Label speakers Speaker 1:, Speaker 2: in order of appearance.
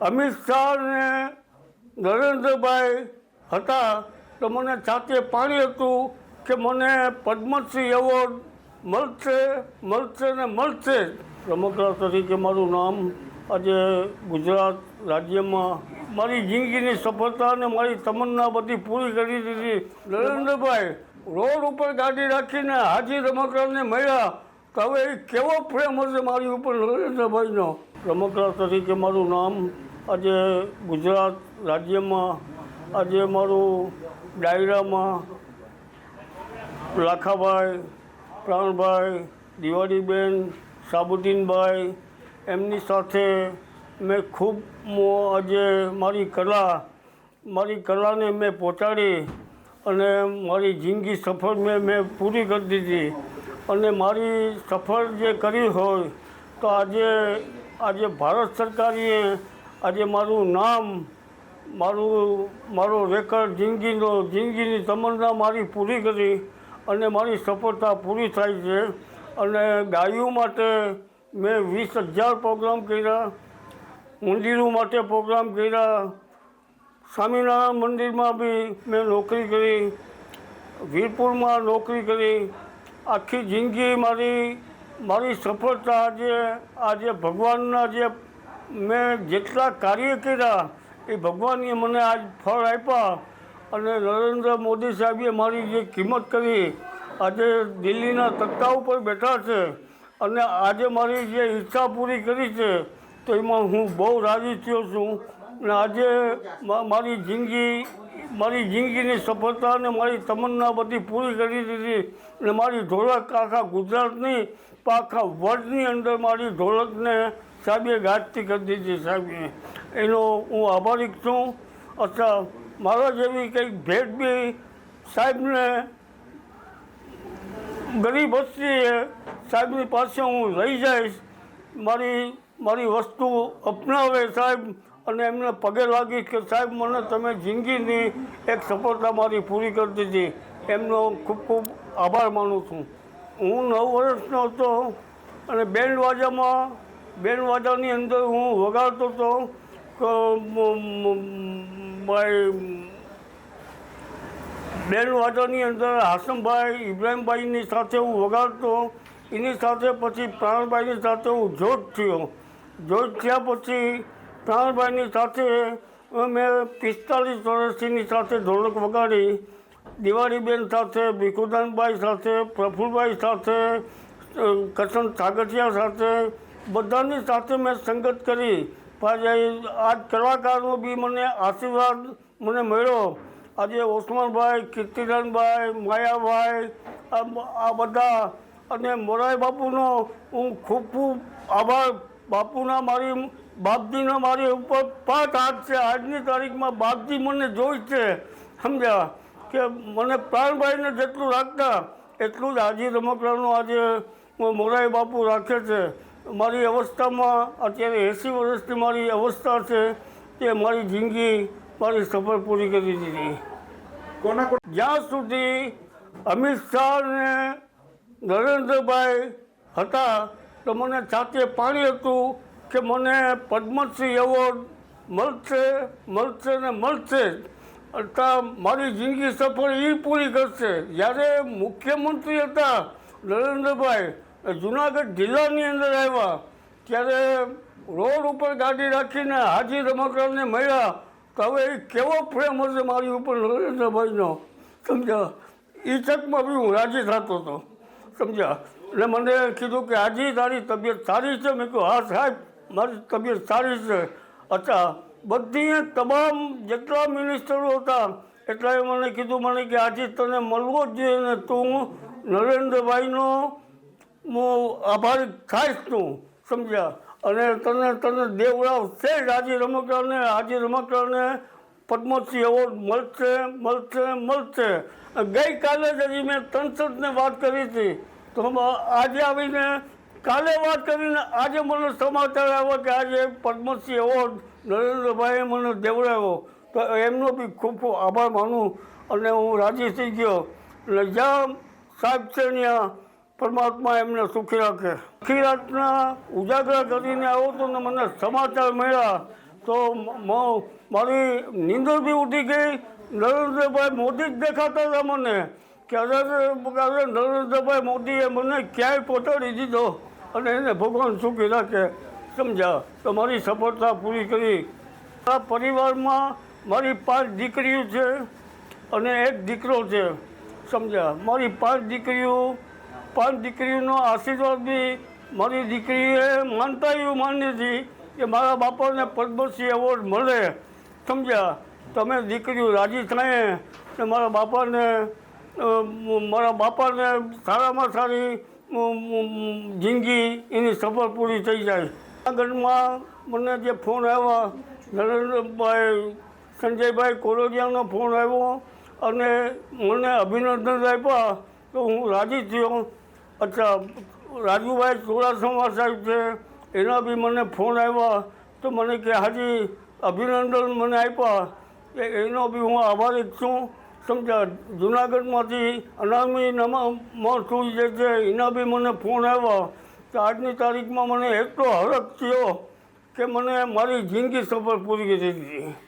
Speaker 1: અમિત શાહ ને નરેન્દ્રભાઈ હતા તો મને છાતીએ પાણી હતું કે મને પદ્મશ્રી એવોર્ડ મળશે મળશે ને મળશે. રમકડા તરીકે મારું નામ આજે ગુજરાત રાજ્યમાં મારી જિંદગીની સફળતા અને મારી તમન્ના બધી પૂરી કરી દીધી. નરેન્દ્રભાઈ, રોડ ઉપર ગાડી રાખીને હાજી રમકડાને મળ્યા. તો હવે એ કેવો પ્રેમ હશે મારી ઉપર નરેન્દ્રભાઈનો? રમકડા તરીકે મારું નામ આજે ગુજરાત રાજ્યમાં, આજે મારું ડાયરામાં લાખાભાઈ, પ્રાણભાઈ, દિવાળીબેન સાબુદ્દીનભાઈ એમની સાથે મેં ખૂબ આજે મારી કલા, મારી કલાને મેં પહોંચાડી અને મારી જિંદગી સફળ મેં મેં પૂરી કરી દીધી. અને મારી સફળ જે કરી હોય, તો આજે આજે ભારત સરકારે આજે મારું નામ, મારું, મારો રેકર્ડ જિંદગીનો, જિંદગીની તમન્ના મારી પૂરી કરી અને મારી સફળતા પૂરી થાય છે. અને ગાયો માટે મેં વીસ હજાર પ્રોગ્રામ કર્યા, મંદિરો માટે પ્રોગ્રામ કર્યા, સ્વામિનારાયણ મંદિરમાં બી મેં નોકરી કરી, વીરપુરમાં નોકરી કરી. આખી જિંદગી મારી મારી સફળતા આજે આજે ભગવાનના જે મેં જેટલા કાર્ય કર્યા, એ ભગવાને મને આજ ફળ આપ્યા અને નરેન્દ્ર મોદી સાહેબે મારી જે કિંમત કરી, આજે દિલ્હીના તખ્તા ઉપર બેઠા છે અને આજે મારી જે ઈચ્છા પૂરી કરી છે, તો એમાં હું બહુ રાજી થયો છું. અને આજે મારી જિંદગી મારી જિંદગીની સફળતા અને મારી તમન્ના બધી પૂરી કરી દીધી. અને મારી ઢોલક આખા ગુજરાતની આખા વર્લ્ડની અંદર મારી ઢોલકને સાહેબે ગાજતી કરી દીધી સાહેબે. એનો હું આભારી છું. અથવા મારા જેવી કંઈક ભેટ બી સાહેબને ગરીબ વસ્તીએ સાહેબની પાસે હું લઈ જઈશ. મારી મારી વસ્તુ અપનાવે સાહેબ. અને એમને પગે લાગી કે સાહેબ, મને તમે જિંદગીની એક સફળતા મારી પૂરી કરી દીધી. એમનો ખૂબ ખૂબ આભાર માનું છું. હું નવ વર્ષનો હતો અને બેન્ડ વાજામાં બેન્ડ વાજાની અંદર હું વગાડતો હતો કે બેન વાજાની અંદર હાસમભાઈ ઇબ્રાહીમભાઈની સાથે હું વગાડતો, એની સાથે પછી પ્રાણભાઈની સાથે હું જોત થયો. જોત થયા પછી પ્રાણભાઈની સાથે મેં પિસ્તાલીસ વર્ષથીની સાથે ઢોલક વગાડી દિવાળીબેન સાથે ભીખુદાનભાઈ સાથે પ્રફુલભાઈ સાથે અ, કરશન સાથે બધાની સાથે મેં સંગત કરી. પાછી આજ કલાકારનો બી મને આશીર્વાદ મને મળ્યો. આજે ઓસમાનભાઈ કીર્તિદાનભાઈ માયાભાઈ આ આ બધા અને મોરારી બાપુનો હું ખૂબ ખૂબ આભાર. બાપુના મારી બાપજીના મારી ઉપર પાંચ હાથ છે આજની તારીખમાં બાપજી મને જોઈ છે સમજ્યા? કે મને પ્રાણભાઈને જેટલું રાખતા એટલું જ હાજી રમકડાનું આજે મોરારી બાપુ રાખે છે. મારી અવસ્થામાં અત્યારે એંસી વર્ષની મારી અવસ્થા છે તે મારી જિંદગી મારી સફર પૂરી કરી દીધી.
Speaker 2: કોના કોના?
Speaker 1: જ્યાં સુધી અમિત શાહ ને નરેન્દ્રભાઈ હતા તો મને છાતીએ પાણી હતું. કે મને પદ્મશ્રી એવોર્ડ મળશે મળશે ને મળશે. જ મારી જિંદગી સફળ એ પૂરી કરશે. જ્યારે મુખ્યમંત્રી હતા નરેન્દ્રભાઈ જુનાગઢ જિલ્લાની અંદર આવ્યા. ત્યારે રોડ ઉપર ગાડી રાખીને હાજી રમકડાને મળ્યા. તો હવે એ કેવો પ્રેમ હશે મારી ઉપર નરેન્દ્રભાઈનો? સમજ્યા? એ ચકમાં બી હું રાજી થતો હતો. સમજ્યા? એટલે મને કીધું કે હાજી, તારી તબિયત સારી છે? મેં કહ્યું હા સાહેબ. મારી તબિયત સારી છે. અચ્છા, બધી તમામ જેટલા મિનિસ્ટરો હતા, એટલાએ મને કીધું, મને કે આજે તને મળવો જ જોઈએ ને તું નરેન્દ્રભાઈનો હું આભારી થાઈશ તું, સમજ્યા? અને તને તને દેવરાવ છે જ આજે રમકડાને આજે રમકડાને પદ્મશ્રી એવોર્ડ મળશે મળશે મળશે. ગઈકાલે જ હજી મેં તનસદને વાત કરી હતી. તો આજે આવીને કાલે વાત કરીને આજે મને સમાચાર આવ્યા કે આજે પદ્મશ્રી એવોર્ડ નરેન્દ્રભાઈએ મને દેવડાવ્યો. તો એમનો બી ખૂબ ખૂબ આભાર માનું અને હું રાજી થઈ ગયો. એટલે જ્યાં સાહેબ છે ત્યાં પરમાત્મા એમને સુખી રાખે. આખી રાતના ઉજાગરા કરીને આવ્યો તો ને મને સમાચાર મળ્યા. તો મારી નીંદર બી ઉઠી ગઈ. નરેન્દ્રભાઈ મોદી જ દેખાતા હતા મને. ક્યારે નરેન્દ્રભાઈ મોદીએ મને ક્યાંય પહોંચાડી દીધો. અને એને ભગવાન સુખી રાખે. સમજ્યા? તમારી સફળતા પૂરી કરી. આ પરિવારમાં મારી પાંચ દીકરીઓ છે અને એક દીકરો છે. સમજ્યા? મારી પાંચ દીકરીઓ, પાંચ દીકરીઓનો આશીર્વાદ બી મારી દીકરીએ માનતા એવું માની હતી કે મારા બાપાને પદ્મશ્રી એવોર્ડ મળે. સમજ્યા? તમે દીકરીઓ રાજી થાય ને મારા બાપાને મારા બાપાને સારામાં સારી જિંદગી એની સફળ પૂરી થઈ જાય. આગળમાં મને જે ફોન આવ્યા, નરેન્દ્રભાઈ, સંજયભાઈ કોરોડિયાનો ફોન આવ્યો અને મને અભિનંદન આપ્યા તો હું રાજી થયો. અચ્છા, રાજુભાઈ ચોરાસમા સાહેબ છે, એના બી મને ફોન આવ્યા તો મને કે, હાજી, અભિનંદન મને આપ્યા. એનો બી હું આભારી છું. સમજા જુનાગઢમાંથી અનામી નમા જે છે, એના બી મને ફોન આવ્યા કે આજની તારીખમાં મને એટલો હરખ થયો કે મને મારી જિંદગી સફળ પૂરી કરી દીધી.